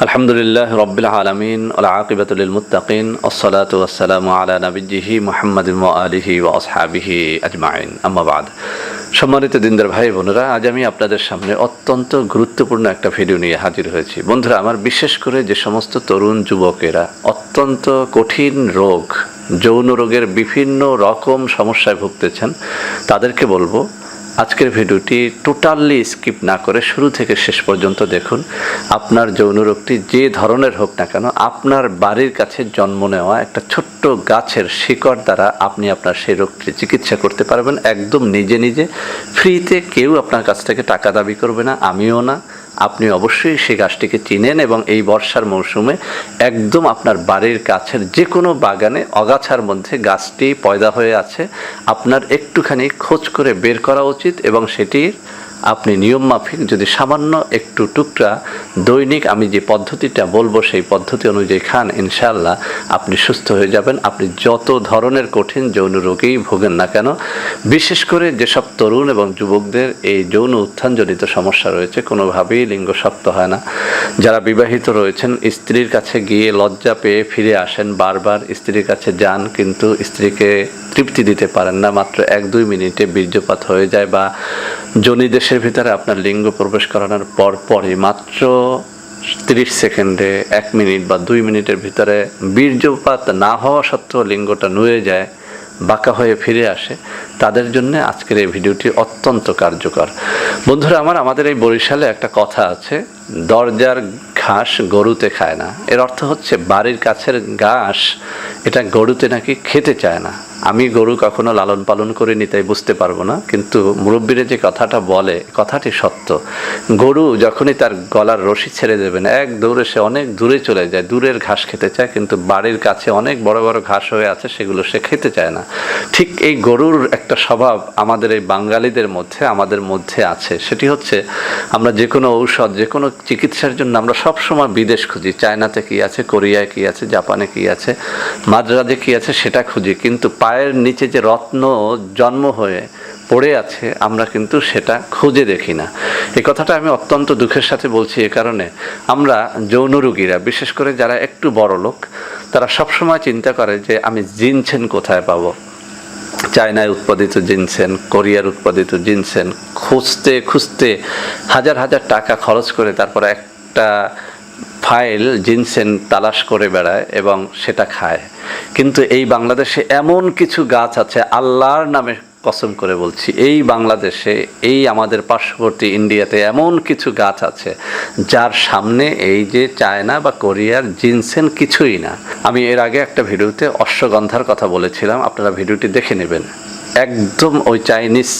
আলহামদুলিল্লাহ রবিল আলমিন আকিবাতুল মুতাকিন ওসলাত আলা নবীজিহি মোহাম্মদ আলিহি ও আসহাবিহি আজমাইন। আম্মাবাদ সম্মানিত দিনদার ভাই বোনেরা, আজ আমি আপনাদের সামনে অত্যন্ত গুরুত্বপূর্ণ একটা ভিডিও নিয়ে হাজির হয়েছি। বন্ধুরা, আমার বিশেষ করে যে সমস্ত তরুণ যুবকেরা, অত্যন্ত কঠিন রোগ, যৌন রোগের বিভিন্ন রকম সমস্যায় ভুগতেছেন, তাদেরকে বলব আজকের ভিডিওটি টোটালি স্কিপ না করে শুরু থেকে শেষ পর্যন্ত দেখুন। আপনার যৌন রোগটি যে ধরনের হোক না কেন, আপনার বাড়ির কাছে জন্ম নেওয়া একটা ছোট্ট গাছের শিকড় দ্বারা আপনি আপনার সেই রোগটি চিকিৎসা করতে পারবেন। একদম নিজে নিজে ফ্রিতে কেউ আপনার কাছ থেকে টাকা দাবি করবে না, আমিও না। আপনি অবশ্যই সেই গাছটিকে চিনেন এবং এই বর্ষার মৌসুমে একদম আপনার বাড়ির কাছের যে কোনো বাগানে অগাছার মধ্যে গাছটি পয়দা হয়ে আছে, আপনার একটুখানি খোঁজ করে বের করা উচিত এবং সেটির আপনি নিয়ম মাফিক যদি সামান্য একটু টুকরা দৈনিক আমি যে পদ্ধতিটা বলব, সেই পদ্ধতি অনুযায়ী খান ইনশাল্লাহ আপনি সুস্থ হয়ে যাবেন। আপনি যত ধরনের কঠিন যৌন রোগেই ভোগেন না কেন, বিশেষ করে যেসব তরুণ এবং যুবকদের এই যৌন উত্থানজনিত সমস্যা রয়েছে, কোনোভাবেই লিঙ্গ শক্ত হয় না। যারা বিবাহিত রয়েছেন, স্ত্রীর কাছে গিয়ে লজ্জা পেয়ে ফিরে আসেন, বারবার স্ত্রীর কাছে যান, কিন্তু স্ত্রীকে তৃপ্তি দিতে পারেন না। মাত্র এক দুই মিনিটে বীর্যপাত হয়ে যায় বা জনি দেশের ভিতরে আপনার লিঙ্গ প্রবেশ করানোর পর পরই মাত্র তিরিশ সেকেন্ডে এক মিনিট বা দুই মিনিটের ভিতরে বীর্যপাত না হওয়া সত্ত্বেও লিঙ্গটা নুয়ে যায়, বাঁকা হয়ে ফিরে আসে। তাদের জন্য আজকের এই ভিডিওটি অত্যন্ত কার্যকর। বন্ধুরা, আমার, আমাদের এই বরিশালে একটা কথা আছে, দরজার ঘাস গরুতে খায় না। এর অর্থ হচ্ছে বাড়ির কাছের ঘাস এটা গরুতে নাকি খেতে চায় না। আমি গরু কখনো লালন পালন করিনি, তাই বুঝতে পারব না। কিন্তু মুরব্বীরা যে কথাটা বলে, কথাটি সত্য। গরু যখনই তার গলার রশি ছেড়ে দেবেন, এক দৌড়ে সে অনেক দূরে চলে যায়, দূরের ঘাস খেতে চায়, কিন্তু বাড়ির কাছে অনেক বড় বড় ঘাস হয়ে আছে, সেগুলো সে খেতে চায় না। ঠিক এই গরুর একটা স্বভাব আমাদের এই বাঙালিদের মধ্যে, আমাদের মধ্যে আছে। সেটি হচ্ছে, আমরা যে কোনো ঔষধ, যে কোনো চিকিৎসার জন্য আমরা সবসময় বিদেশ খুঁজি। চায়নাতে কি আছে, কোরিয়ায় কি আছে, জাপানে কি আছে, মাদ্রাজে কি আছে, সেটা খুঁজি। কিন্তু পায়ের নিচে যে রত্ন জন্ম হয়ে পড়ে আছে, আমরা কিন্তু সেটা খুঁজে দেখি না। এই কথাটা আমি অত্যন্ত দুঃখের সাথে বলছি এ কারণে। আমরা যৌন রুগীরা, বিশেষ করে যারা একটু বড় লোক, তারা সবসময় চিন্তা করে যে আমি জিনছেন কোথায় পাবো? চায়নায় উৎপাদিত জিনসেন কোরিয়ার উৎপাদিত জিনসেন খুঁজতে খুঁজতে হাজার হাজার টাকা খরচ করে তারপর একটা ফাইল জিনসেন তালাশ করে বেড়ায় এবং সেটা খায়। কিন্তু এই বাংলাদেশে এমন কিছু গাছ আছে, আল্লাহর নামে কসম করে বলছি, এই বাংলাদেশে, এই আমাদের পার্শ্ববর্তী ইন্ডিয়াতে এমন কিছু গাছ আছে, যার সামনে এই যে চায়না বা কোরিয়ার জিনসেন কিছুই না। আমি এর আগে একটা ভিডিওতে অশ্বগন্ধার কথা বলেছিলাম, আপনারা ভিডিওটি দেখে নেবেন। একদম ওই চাইনিজ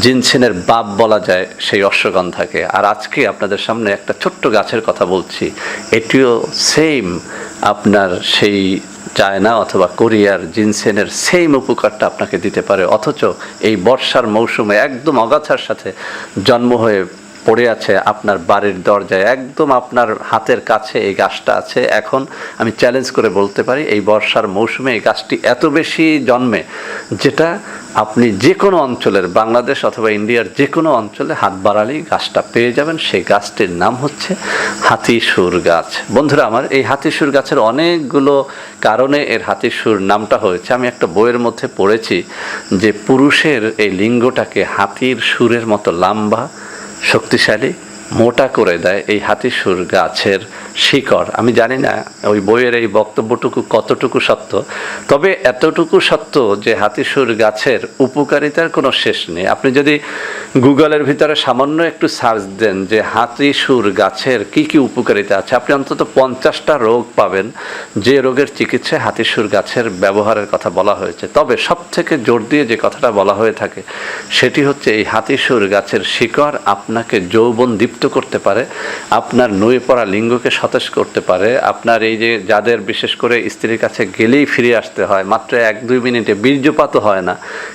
জিনসেনের বাপ বলা যায় সেই অশ্বগন্ধাকে। আর আজকে আপনাদের সামনে একটা ছোট্ট গাছের কথা বলছি। এটিও সেম আপনার সেই চায়না অথবা কোরিয়ার জিনসেনের সেম উপকারটা আপনাকে দিতে পারে। অথচ এই বর্ষার মৌসুমে একদম অগাছার সাথে জন্ম হয়ে পড়ে আছে আপনার বাড়ির দরজায়। একদম আপনার হাতের কাছে এই গাছটা আছে। এখন আমি চ্যালেঞ্জ করে বলতে পারি, এই বর্ষার মৌসুমে এই গাছটি এত বেশি জন্মে যেটা আপনি যে কোনো অঞ্চলের বাংলাদেশ অথবা ইন্ডিয়ার যে কোনো অঞ্চলে হাত বাড়ালেই গাছটা পেয়ে যাবেন। সেই গাছটির নাম হচ্ছে হাতিসুর গাছ। বন্ধুরা, আমার এই হাতিসুর গাছের অনেকগুলো কারণে এর হাতিসুর নামটা হয়েছে। আমি একটা বইয়ের মধ্যে পড়েছি যে পুরুষের এই লিঙ্গটাকে হাতির সুরের মতো লম্বা শক্তিশালী মোটা করে দেয় এই হাতিসুর গাছের শিকড়। আমি জানি না ওই বইয়ের এই বক্তব্যটুকু কতটুকু সত্য, তবে এতটুকু সত্য যে হাতিসুর গাছের উপকারিতার কোনো শেষ নেই। আপনি যদি গুগলের ভিতরে সামান্য একটু সার্চ দেন যে হাতিসুর গাছের কি কি উপকারিতা আছে, আপনি অন্তত পঞ্চাশটা রোগ পাবেন। যে রোগের চিকিৎসায় হাতিসুর গাছের ব্যবহারের কথা বলা হয়েছে। তবে সব থেকে জোর দিয়ে যে কথাটা বলা হয়ে থাকে, সেটি হচ্ছে এই হাতিসুর গাছের শিকড় আপনাকে যৌবন দীপ্ত সুস্থ করতে পারে, আপনার নুয়ে পড়া লিঙ্গকে সতেজ করতে পারে, আপনার এই যে যাদের বিশেষ করে স্ত্রীর কাছে গেলেই ফিরে আসতে হয়, মাত্র এক দুই মিনিটে বীর্যপাতও হয় না,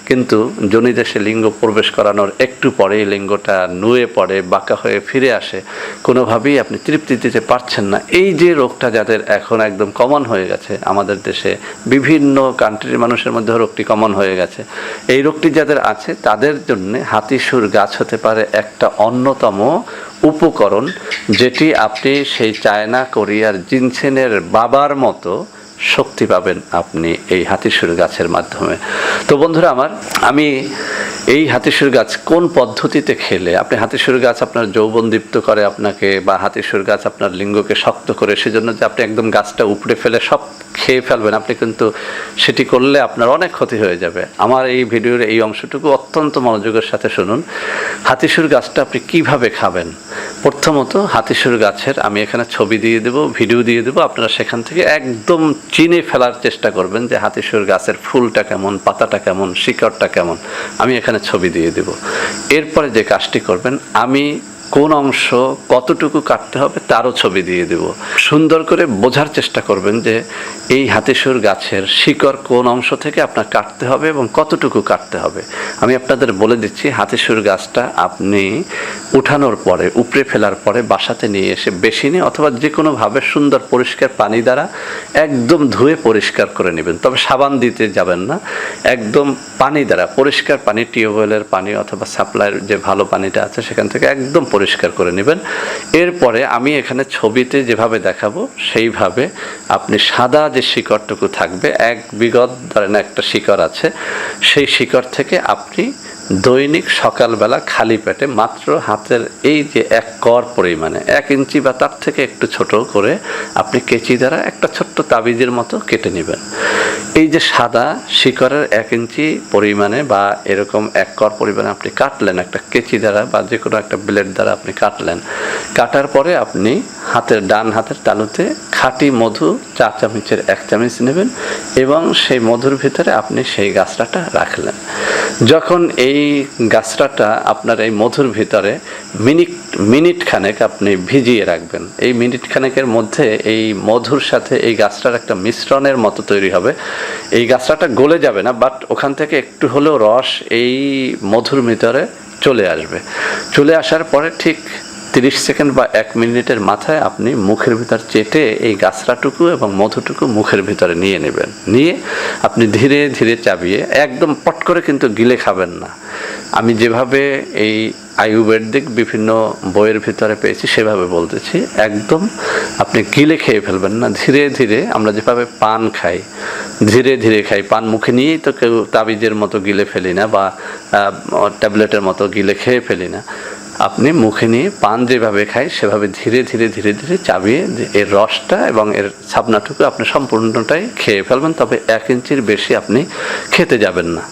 কিন্তু জনিদেশে লিঙ্গ প্রবেশ করানোর একটু পরেই লিঙ্গটা নুয়ে পড়ে, বাঁকা হয়ে ফিরে আসে কোনোভাবেই আপনি তৃপ্তি দিতে পারছেন না। এই যে রোগটা যাদের এখন একদম কমন হয়ে গেছে, আমাদের দেশে বিভিন্ন কান্ট্রির মানুষের মধ্যে রোগটি কমন হয়ে গেছে। এই রোগটি যাদের আছে, তাদের জন্য হাতিসুর গাছ হতে পারে একটা অন্যতম উপকরণ, যেটি আপনি সেই চায়না, কোরিয়ার জিনসেনের বাবার মতো শক্তি পাবেন আপনি এই হাতিসুর গাছের মাধ্যমে। তো বন্ধুরা আমার, আমি এই হাতিসুর গাছ কোন পদ্ধতিতে খেলে, আপনি হাতিসুর গাছ আপনার যৌবন দীপ্ত করে আপনাকে বা হাতিসুর গাছ আপনার লিঙ্গকে শক্ত করে, সেজন্য যে আপনি একদম গাছটা উপড়ে ফেলে সব খেয়ে ফেলবেন, আপনি কিন্তু সেটি করলে আপনার অনেক ক্ষতি হয়ে যাবে। আমার এই ভিডিওর এই অংশটুকু অত্যন্ত মনোযোগের সাথে শুনুন। হাতিসুর গাছটা আপনি কীভাবে খাবেন? প্রথমত হাতিসুর গাছের আমি এখানে ছবি দিয়ে দেবো, ভিডিও দিয়ে দেবো, আপনারা সেখান থেকে একদম চিনে ফেলার চেষ্টা করবেন যে হাতিসুর গাছের ফুলটা কেমন, পাতাটা কেমন, শিকড়টা কেমন, আমি এখানে ছবি দিয়ে দেবো। এরপরে যে কাজটি করবেন, আমি কোন অংশ কতটুকু কাটতে হবে তারও ছবি দিয়ে দেব। সুন্দর করে বোঝার চেষ্টা করবেন যে এই হাতিসুর গাছের শিকড় কোন অংশ থেকে আপনার কাটতে হবে এবং কতটুকু কাটতে হবে। আমি আপনাদের বলে দিচ্ছি, হাতিসুর গাছটা আপনি উঠানোর পরে, উপড়ে ফেলার পরে বাসাতে নিয়ে এসে বেসিনে অথবা যে কোনোভাবে সুন্দর পরিষ্কার পানি দ্বারা একদম ধুয়ে পরিষ্কার করে নেবেন। তবে সাবান দিতে যাবেন না। একদম পানি দ্বারা, পরিষ্কার পানি, টিউবওয়েলের পানি অথবা সাপ্লাইয়ের যে ভালো পানিটা আছে সেখান থেকে একদম পরিষ্কার করে নেবেন। এরপরে আমি এখানে ছবিতে যেভাবে দেখাবো, সেইভাবে আপনি সাদা যে শিকড়টুকু থাকবে, এক বিগত ধরেন একটা শিকড় আছে, সেই শিকড় থেকে আপনি দৈনিক সকালবেলা খালি পেটে মাত্র হাতের এই যে এক কর পরিমাণে, এক ইঞ্চি বা তার থেকে একটু ছোট করে আপনি কেচি দ্বারা একটা ছোট্ট তাবিজের মতো কেটে নেবেন। এই যে সাদা শিকড়ের এক ইঞ্চি পরিমাণে বা এরকম এক কর পরিমাণে আপনি কাটলেন, একটা কেচি দ্বারা বা যে কোনো একটা ব্লেড দ্বারা আপনি কাটলেন। কাটার পরে আপনি হাতের ডান হাতের তালুতে খাঁটি মধু চা চামচের এক চামচ নেবেন এবং সেই মধুর ভিতরে আপনি সেই গাছটাটা রাখলেন। যখন এই গাছটাটা আপনার এই মধুর ভিতরে মিনিট মিনিট খানেক আপনি ভিজিয়ে রাখবেন, এই মিনিট খানেকের মধ্যে এই মধুর সাথে এই গাছটার একটা মিশ্রণের মতো তৈরি হবে। এই গাছটাটা গলে যাবে না বাট ওখান থেকে একটু হলেও রস এই মধুর ভিতরে চলে আসবে। চলে আসার পরে ঠিক তিরিশ সেকেন্ড বা এক মিনিটের মাথায় আপনি মুখের ভিতর চেটে এই গাছরাটুকু এবং মধুটুকু মুখের ভিতরে নিয়ে নেবেন। নিয়ে আপনি ধীরে ধীরে চাবিয়ে একদম পট করে কিন্তু গিলে খাবেন না। আমি যেভাবে এই আয়ুর্বেদিক বিভিন্ন বইয়ের ভিতরে পেয়েছি সেভাবে বলতেছি, একদম আপনি গিলে খেয়ে ফেলবেন না। ধীরে ধীরে আমরা যেভাবে পান খাই, ধীরে ধীরে খাই, পান মুখে নিয়েই তো কেউ তাবিজের মতো গিলে ফেলি না বা ট্যাবলেটের মতো গিলে খেয়ে ফেলি না। আপনি মুখে নিয়ে পান যেভাবে খায়, সেভাবে ধীরে ধীরে ধীরে ধীরে চাবিয়ে এর রসটা এবং এর ছাপনাটুকু আপনি সম্পূর্ণটাই খেয়ে ফেলবেন, তবে এক ইঞ্চির বেশি আপনি খেতে যাবেন না।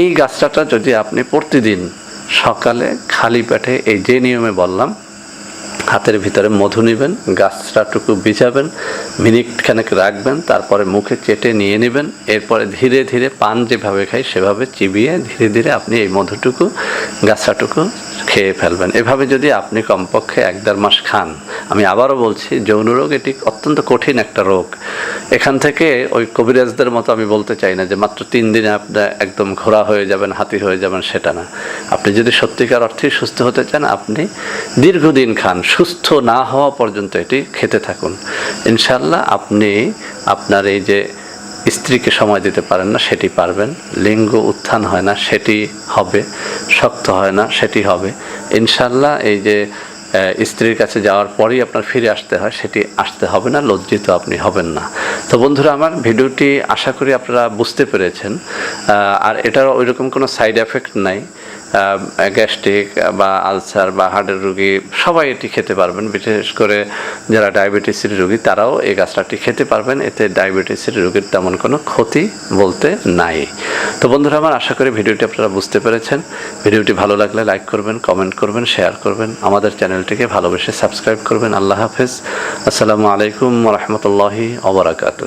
এই গাছটাটা যদি আপনি প্রতিদিন সকালে খালি পেটে এই যে নিয়মে বললাম হাতের ভিতরে মধু নেবেন গাছটাটুকু বিছাবেন মিনিট খানেক রাখবেন, তারপরে মুখে চেটে নিয়ে নেবেন, এরপরে ধীরে ধীরে পান যেভাবে খাই সেভাবে চিবিয়ে ধীরে ধীরে আপনি এই মধুটুকু গাছটাটুকু খেয়ে ফেলবেন। এভাবে যদি আপনি কমপক্ষে এক দেড় মাস খান, আমি আবারও বলছি, যৌন রোগ এটি অত্যন্ত কঠিন একটা রোগ। এখান থেকে ওই কবিরাজদের মতো আমি বলতে চাই না যে মাত্র তিন দিনে আপনি একদম ঘোড়া হয়ে যাবেন, হাতি হয়ে যাবেন, সেটা না। আপনি যদি সত্যিকার অর্থেই সুস্থ হতে চান, আপনি দীর্ঘদিন খান সুস্থ না হওয়া পর্যন্ত এটি খেতে থাকুন। ইনশাল্লাহ আপনি আপনার এই যে স্ত্রীকে সময় দিতে পারেন না, সেটি পারবেন। লিঙ্গ উত্থান হয় না, সেটি হবে। শক্ত হয় না, সেটি হবে। ইনশাল্লাহ এই যে স্ত্রীর কাছে যাওয়ার পরেই আপনার ফিরে আসতে হয়, সেটি আসতে হবে না, লজ্জিত আপনি হবেন না। তো বন্ধুরা আমার ভিডিওটি আশা করি আপনারা বুঝতে পেরেছেন। আর এটার ওইরকম কোনো সাইড এফেক্ট নাই। গ্যাস্ট্রিক বা আলসার বা হার্টের রুগী, সবাই এটি খেতে পারবেন। বিশেষ করে যারা ডায়াবেটিসের রুগী, তারাও এই গাছটাটি খেতে পারবেন। এতে ডায়াবেটিসের রুগীর তেমন কোনো ক্ষতি বলতে নাই। তো বন্ধুরা আমার আশা করি ভিডিওটি আপনারা বুঝতে পেরেছেন। ভিডিওটি ভালো লাগলে লাইক করবেন, কমেন্ট করবেন, শেয়ার করবেন। আমাদের চ্যানেলটিকে ভালোবেসে সাবস্ক্রাইব করবেন। আল্লাহ হাফেজ। আসসালামু আলাইকুম রহমতুল্লাহি ওবরাকাতুহ